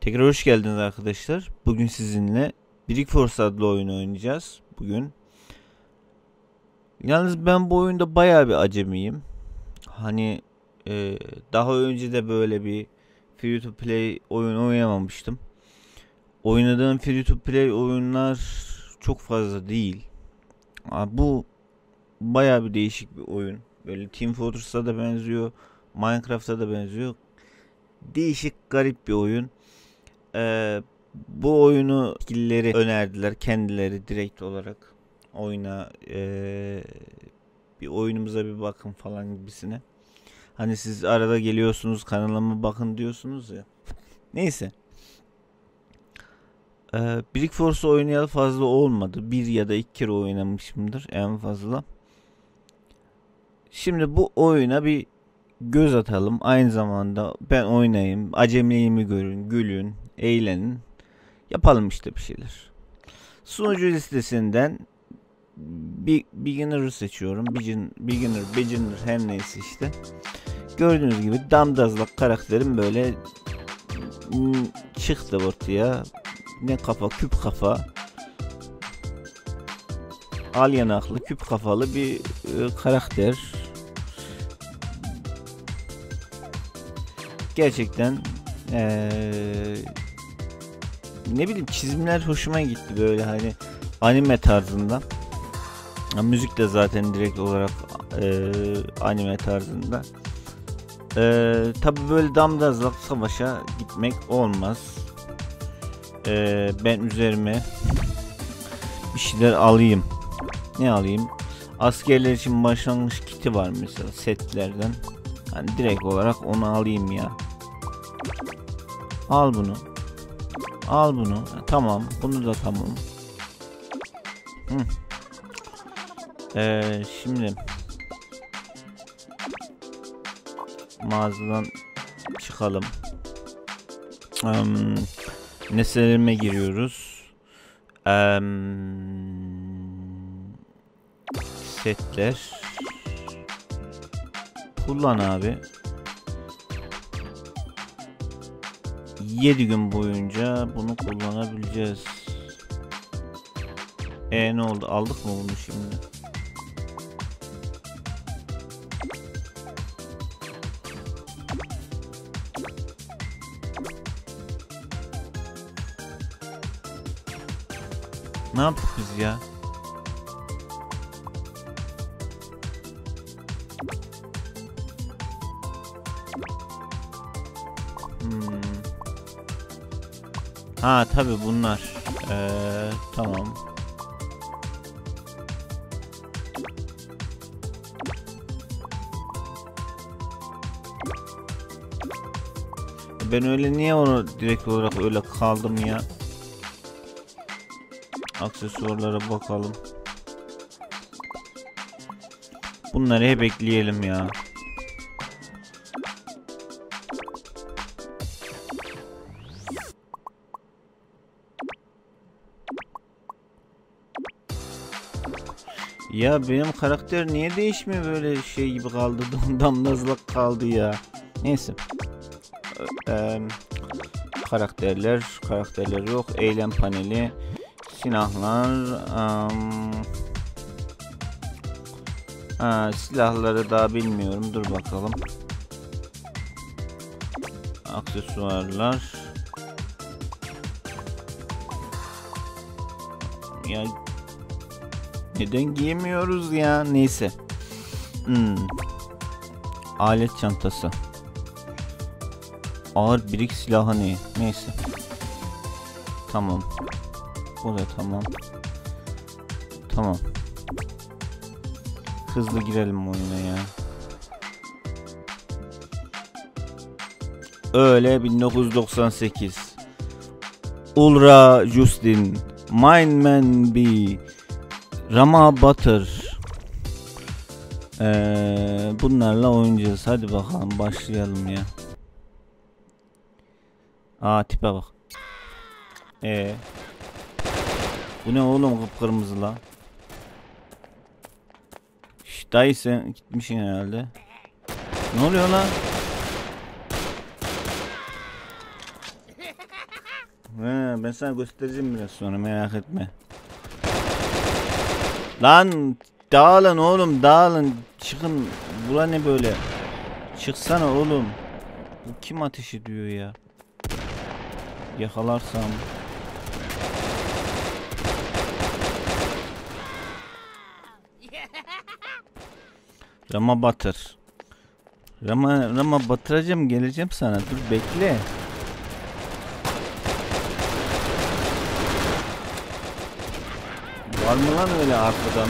Tekrar hoş geldiniz arkadaşlar. Bugün sizinle Brick Force adlı oyunu oynayacağız. Bugün. Yalnız ben bu oyunda bayağı bir acemiyim. Hani e, daha önce de böyle bir free to play oyun oynamamıştım. Oynadığım free to play oyunlar çok fazla değil. Ama bu bayağı bir değişik bir oyun. Böyle Team Fortress'a da benziyor. Minecraft'a da benziyor. Değişik garip bir oyun. Ee, bu oyunu skillleri önerdiler kendileri direkt olarak oyuna ee, bir oyunumuza bir bakın falan gibisine. Hani siz arada geliyorsunuz kanalıma bakın diyorsunuz ya. Neyse. Ee, Brick Force oynayalı fazla olmadı. Bir ya da iki kere oynamışımdır en fazla. Şimdi bu oyuna bir göz atalım. Aynı zamanda ben oynayayım. Acemiliğimi görün, gülün, eğlenin. Yapalım işte bir şeyler. Sunucu listesinden bir beginner'ı seçiyorum. Begin, beginner, beginner her neyse işte. Gördüğünüz gibi damdazlak karakterim böyle çıktı ortaya. Ne kafa, küp kafa. Al yanaklı, küp kafalı bir e, karakter. Gerçekten ee, ne bileyim çizimler hoşuma gitti böyle hani anime tarzında. Ya, müzik de zaten direkt olarak e, anime tarzında. E, Tabi böyle damdazlak savaşa gitmek olmaz. E, ben üzerime bir şeyler alayım. Ne alayım? Askerler için başlangıç kiti var mesela setlerden. Hani direkt olarak onu alayım ya. Al bunu. Al bunu. Tamam. Bunu da tamam. Hı. Ee, şimdi mağazadan çıkalım. Um, nesnelerime giriyoruz. Um, setler. Kullan abi. 7 gün boyunca bunu kullanabileceğiz. E ne oldu? Aldık mı bunu şimdi? Ne yaptık biz ya? Ha tabi bunlar. Ee, tamam. Ben öyle niye onu direkt olarak öyle kaldım ya? Aksesuarlara bakalım. Bunları hep ekleyelim ya. Ya benim karakter niye değişmiyor böyle şey gibi kaldı damlazlak kaldı ya. Neyse. Ee, karakterler karakterler yok. Eylem paneli silahlar um, ha, silahları daha bilmiyorum. Dur bakalım. Aksesuarlar. Ya neden giyemiyoruz ya? Neyse. Hmm. Alet çantası. Ağır birik silahı ne? Neyse. Tamam. Bu da tamam. Tamam. Hızlı girelim oyuna ya. Öyle 1998. Ulra Justin. Mindman B. Rama Butter. Ee, bunlarla oynayacağız. Hadi bakalım başlayalım ya. Aa tipe bak. Ee. Bu ne oğlum kıpkırmızı la. Şş, dayı sen gitmişsin herhalde. Ne oluyor lan? He, ben sana göstereceğim biraz sonra merak etme. Lan dağılın oğlum dağılın. Çıkın. Bura ne böyle? Çıksana oğlum. Bu kim ateş ediyor ya? Yakalarsam. Rama batır. Rama, Rama batıracağım geleceğim sana. Dur bekle. Var mı lan öyle arkadan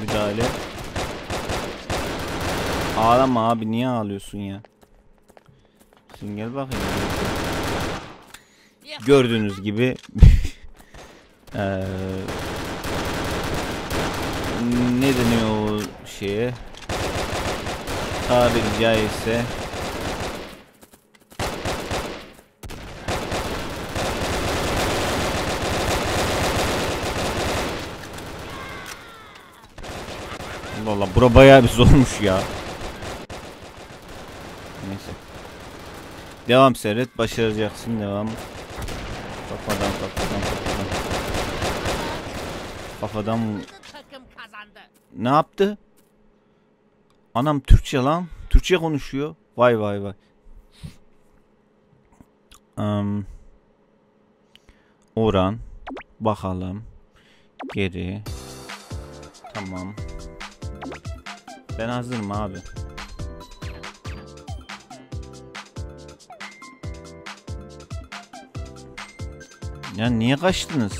müdahale? Ağlama abi niye ağlıyorsun ya? Şimdi gel bakayım. Gördüğünüz gibi eee ne deniyor o şeye? Tabiri caizse Allah bura bayağı bir zormuş ya. Neyse. Devam seyret başaracaksın devam. Kafadan kafadan kafadan. Kafadan ne yaptı? Anam Türkçe lan. Türkçe konuşuyor. Vay vay vay. Am, oran. Bakalım. Geri. Tamam. Ben hazırım abi. Ya niye kaçtınız?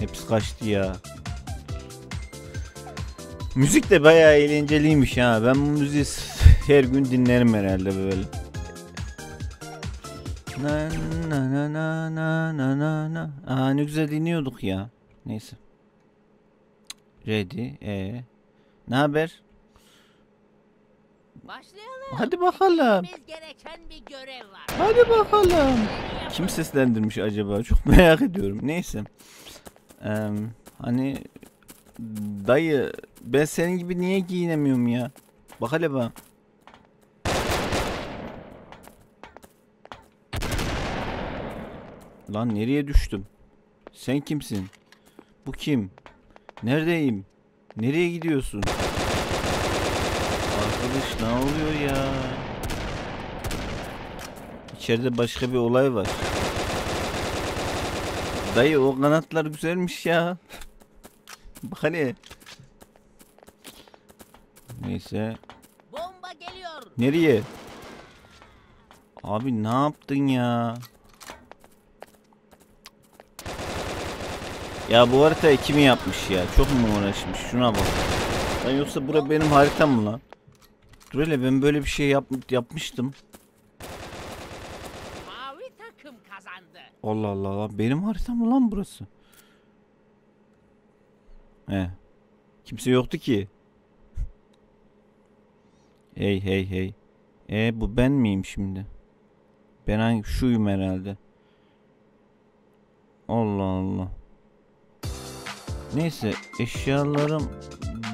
Hepsi kaçtı ya. Müzik de bayağı eğlenceliymiş ha. Ben bu müziği her gün dinlerim herhalde böyle. Na na na na na na na. Aa ne güzel dinliyorduk ya. Neyse. Ready. E. Ne haber? Başlayalım. Hadi bakalım. Gereken bir görev var. Hadi bakalım. Kim seslendirmiş acaba? Çok merak ediyorum. Neyse. Eee, hani dayı ben senin gibi niye giyinemiyorum ya? Bak hele bak. Lan nereye düştüm? Sen kimsin? Bu kim? Neredeyim? Nereye gidiyorsun? Arkadaş ne oluyor ya? İçeride başka bir olay var. Dayı o kanatlar güzelmiş ya. Bak hani. Neyse. Bomba geliyor. Nereye? Abi ne yaptın ya? Ya bu haritayı kim yapmış ya? Çok mu uğraşmış? Şuna bak. Lan yoksa bura benim haritam mı lan? Dur hele ben böyle bir şey yap yapmıştım. Mavi takım kazandı. Allah Allah Allah. Benim haritam mı lan burası? He. Kimse yoktu ki. Hey hey hey. E bu ben miyim şimdi? Ben hangi şuyum herhalde. Allah Allah. Neyse eşyalarım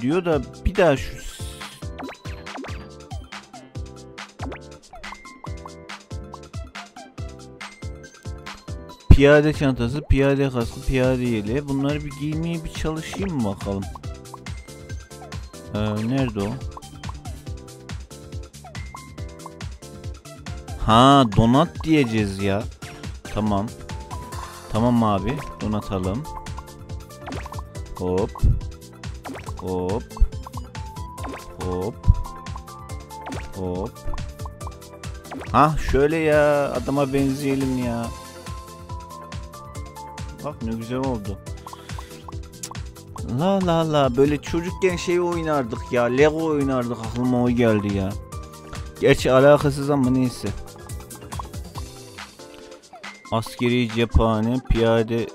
diyor da bir daha şu Piyade çantası, piyade kaskı, piyade yeleği. Bunları bir giymeye bir çalışayım mı bakalım. Ee, nerede o? Ha donat diyeceğiz ya. Tamam. Tamam abi. Donatalım. Hop. Hop. Hop. Hop. Ha şöyle ya. Adama benzeyelim ya. Bak ne güzel oldu. La la la böyle çocukken şey oynardık ya. Lego oynardık aklıma o geldi ya. Gerçi alakasız ama neyse. Askeri cephane, piyade.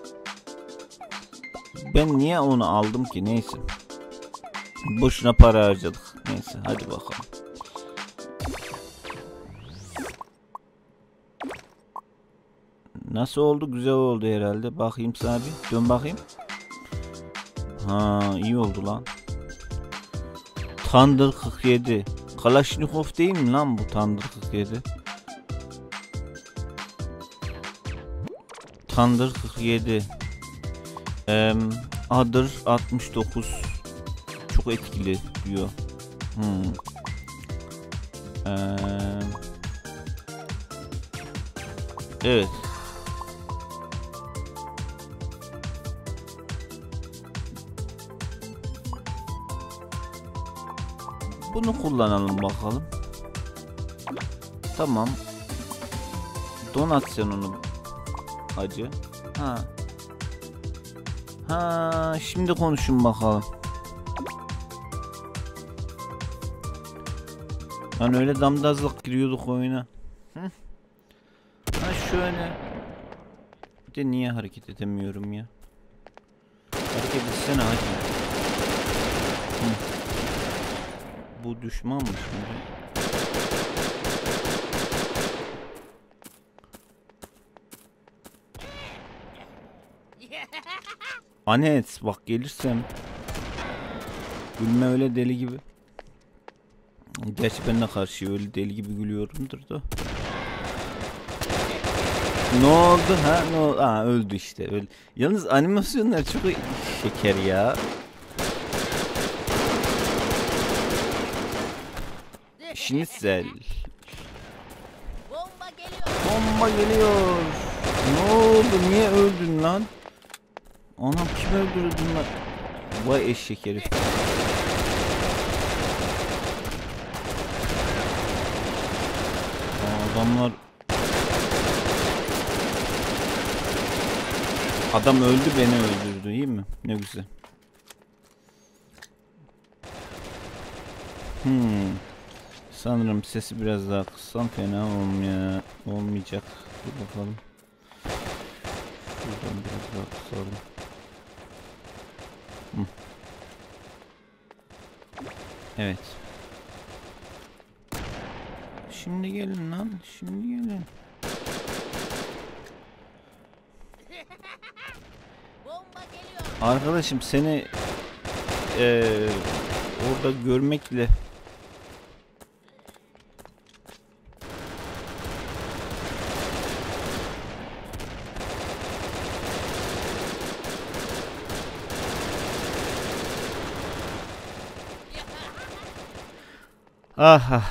Ben niye onu aldım ki? Neyse. Boşuna para harcadık. Neyse hadi bakalım. Nasıl oldu? Güzel oldu herhalde. Bakayım sana bir. Dön bakayım. Ha iyi oldu lan. Thunder 47. Kalashnikov değil mi lan bu Thunder 47? Thunder 47. Em, Other 69. Çok etkili diyor. Hmm. Em, evet. Bunu kullanalım bakalım. Tamam. Donat sen onu. Hacı. Ha. Ha, şimdi konuşun bakalım. Lan öyle damdazlık giriyorduk oyuna. Hı? Ha şöyle. Bir de niye hareket edemiyorum ya? Hareket etsene hacı. Hı. Bu düşman mı şimdi? Anet bak gelirsem. Gülme öyle deli gibi. Gerçi ben de karşı öyle deli gibi gülüyorumdur da. Ne oldu ha? Ne oldu ha öldü işte öldü. Yalnız animasyonlar çok şeker ya. Schnitzel Bomba geliyor. Bomba geliyor. Ne oldu? Niye öldün lan Anam kim öldürdü bunlar Vay eşek herif Adamlar Adam öldü beni öldürdü iyi mi? Ne güzel. Hmm. Sanırım sesi biraz daha kıssam fena olmaya olmayacak. Dur bakalım. Şuradan biraz daha kısalım. Hı. Evet. Şimdi gelin lan. Şimdi gelin. Arkadaşım seni eee, orada görmekle Aha.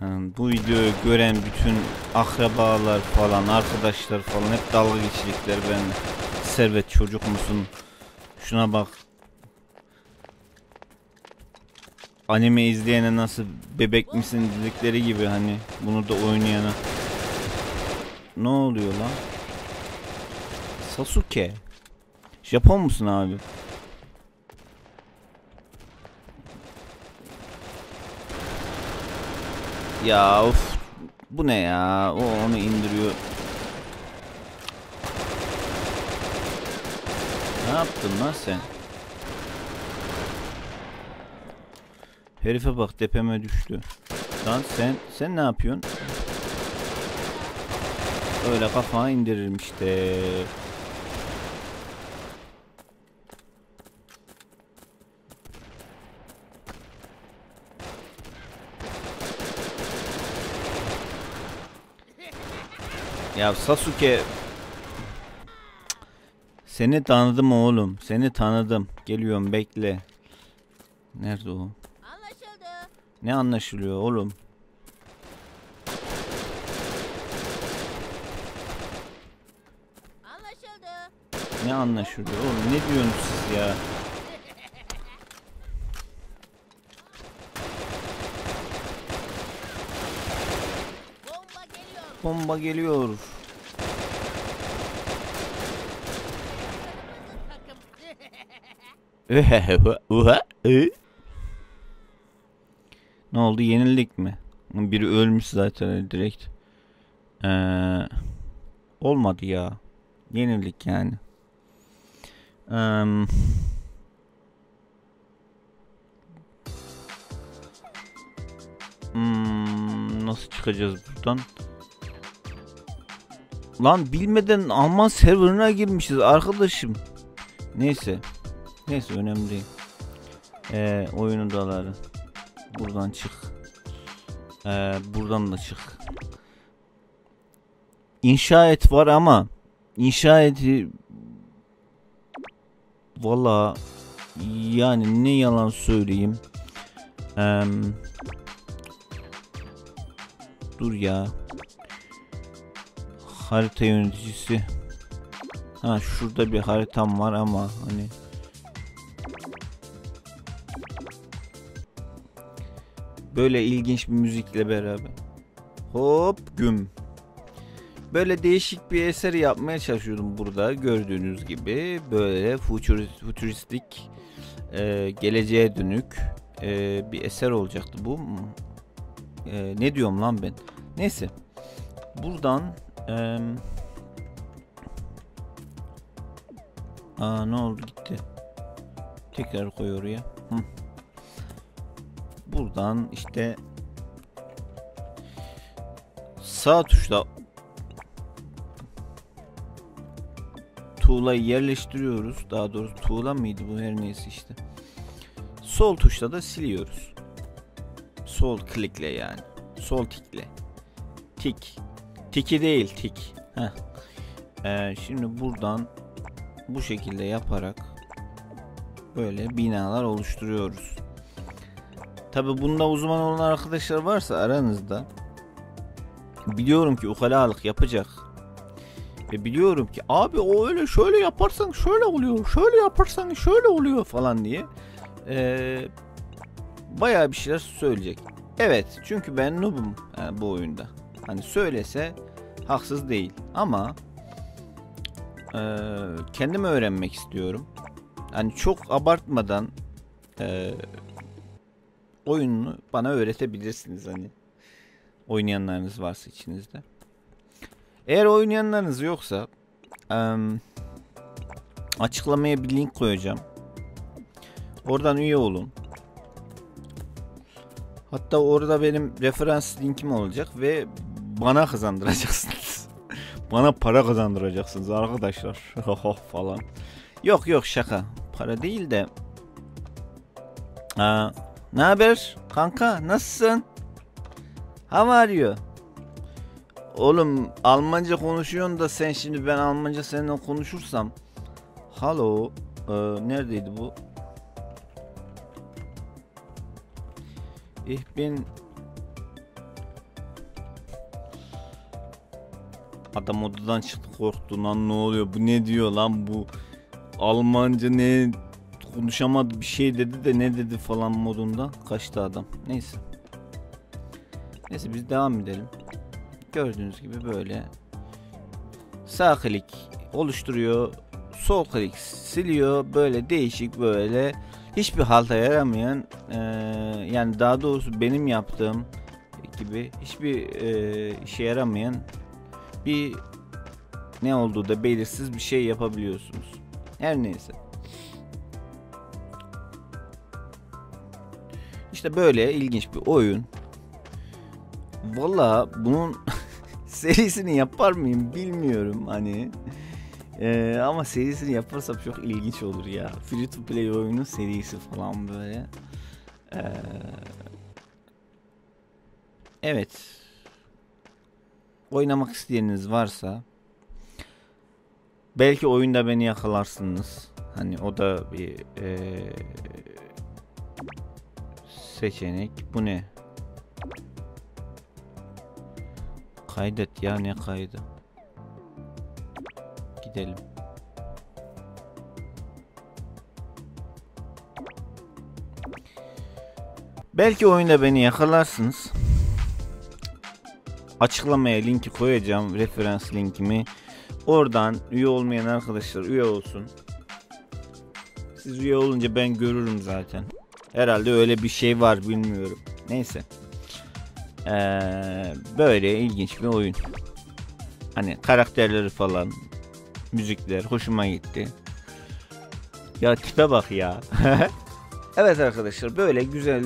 Yani bu videoyu gören bütün akrabalar falan, arkadaşlar falan hep dalga geçecekler ben. Servet çocuk musun? Şuna bak. Anime izleyene nasıl bebek misin dedikleri gibi hani bunu da oynayana. Ne oluyor lan? Sasuke. Japon musun abi? Ya of. Bu ne ya? O onu indiriyor. Ne yaptın lan sen? Herife bak tepeme düştü. Lan sen sen ne yapıyorsun? Öyle kafana indiririm işte. Ya Sasuke Seni tanıdım oğlum. Seni tanıdım. Geliyorum bekle. Nerede o? Anlaşıldı. Ne anlaşılıyor oğlum? Anlaşıldı. Ne anlaşılıyor oğlum? Ne diyorsunuz siz ya? Bomba geliyor. Ne oldu? Yenildik mi? Biri ölmüş zaten direkt. Ee, olmadı ya. Yenildik yani. Eee Hmm, nasıl çıkacağız buradan? Lan bilmeden Alman serverına girmişiz arkadaşım. Neyse. Neyse önemli değil. Ee, oyun odaları. Buradan çık. Ee, buradan da çık. İnşa et var ama inşa eti valla yani ne yalan söyleyeyim. Eee, dur ya. Harita yöneticisi. Ha şurada bir haritam var ama hani böyle ilginç bir müzikle beraber. Hop güm. Böyle değişik bir eser yapmaya çalışıyordum burada gördüğünüz gibi böyle futurist, futuristik e, geleceğe dönük e, bir eser olacaktı bu. E, ne diyorum lan ben? Neyse buradan e, aa ne oldu gitti. Tekrar koy oraya. Hı. Buradan işte sağ tuşla tuğlayı yerleştiriyoruz. Daha doğrusu tuğla mıydı bu her neyse işte. Sol tuşla da siliyoruz. Sol klikle yani. Sol tikle. Tik. Tiki değil tik. Ee, şimdi buradan bu şekilde yaparak böyle binalar oluşturuyoruz. Tabi bunda uzman olan arkadaşlar varsa aranızda biliyorum ki ukalalık yapacak ve biliyorum ki abi o öyle şöyle yaparsan şöyle oluyor şöyle yaparsan şöyle oluyor falan diye ee, bayağı bir şeyler söyleyecek. Evet çünkü ben noobum yani bu oyunda. Hani söylese haksız değil ama e, kendim öğrenmek istiyorum. Hani çok abartmadan e, oyununu bana öğretebilirsiniz hani oynayanlarınız varsa içinizde. Eğer oynayanlarınız yoksa em, açıklamaya bir link koyacağım. Oradan üye olun. Hatta orada benim referans linkim olacak ve bana kazandıracaksınız. bana para kazandıracaksınız arkadaşlar. falan. Yok yok şaka. Para değil de. Aa, ne haber kanka nasılsın? How are you? Oğlum Almanca konuşuyorsun da sen şimdi ben Almanca seninle konuşursam. Hello. Ee, neredeydi bu? Ich bin Adam odadan çıktı korktu. Lan ne oluyor? Bu ne diyor lan bu? Almanca ne? Konuşamadı bir şey dedi de ne dedi falan modunda kaçtı adam. Neyse. Neyse biz devam edelim. Gördüğünüz gibi böyle sağ klik oluşturuyor sol klik siliyor. Böyle değişik böyle hiçbir halta yaramayan e, yani daha doğrusu benim yaptığım gibi hiçbir e, işe yaramayan bir ne olduğu da belirsiz bir şey yapabiliyorsunuz. Her neyse. İşte böyle ilginç bir oyun. Valla bunun serisini yapar mıyım bilmiyorum hani. Ee, ama serisini yaparsam çok ilginç olur ya. Free to play oyunun serisi falan böyle. Ee, evet. Oynamak isteyeniniz varsa belki oyunda beni yakalarsınız. Hani o da bir ee, seçenek. Bu ne? Kaydet ya ne kaydı? Gidelim. Belki oyunda beni yakalarsınız. Açıklamaya linki koyacağım. Referans linkimi. Oradan üye olmayan arkadaşlar üye olsun. Siz üye olunca ben görürüm zaten. Herhalde öyle bir şey var bilmiyorum. Neyse. Ee, böyle ilginç bir oyun. Hani karakterleri falan, müzikler hoşuma gitti. Ya tipe bak ya. evet arkadaşlar böyle güzel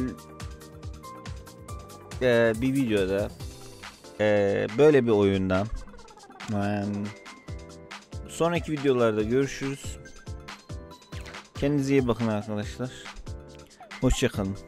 e, bir videoda e, böyle bir oyunda e, sonraki videolarda görüşürüz. Kendinize iyi bakın arkadaşlar. Hoşçakalın.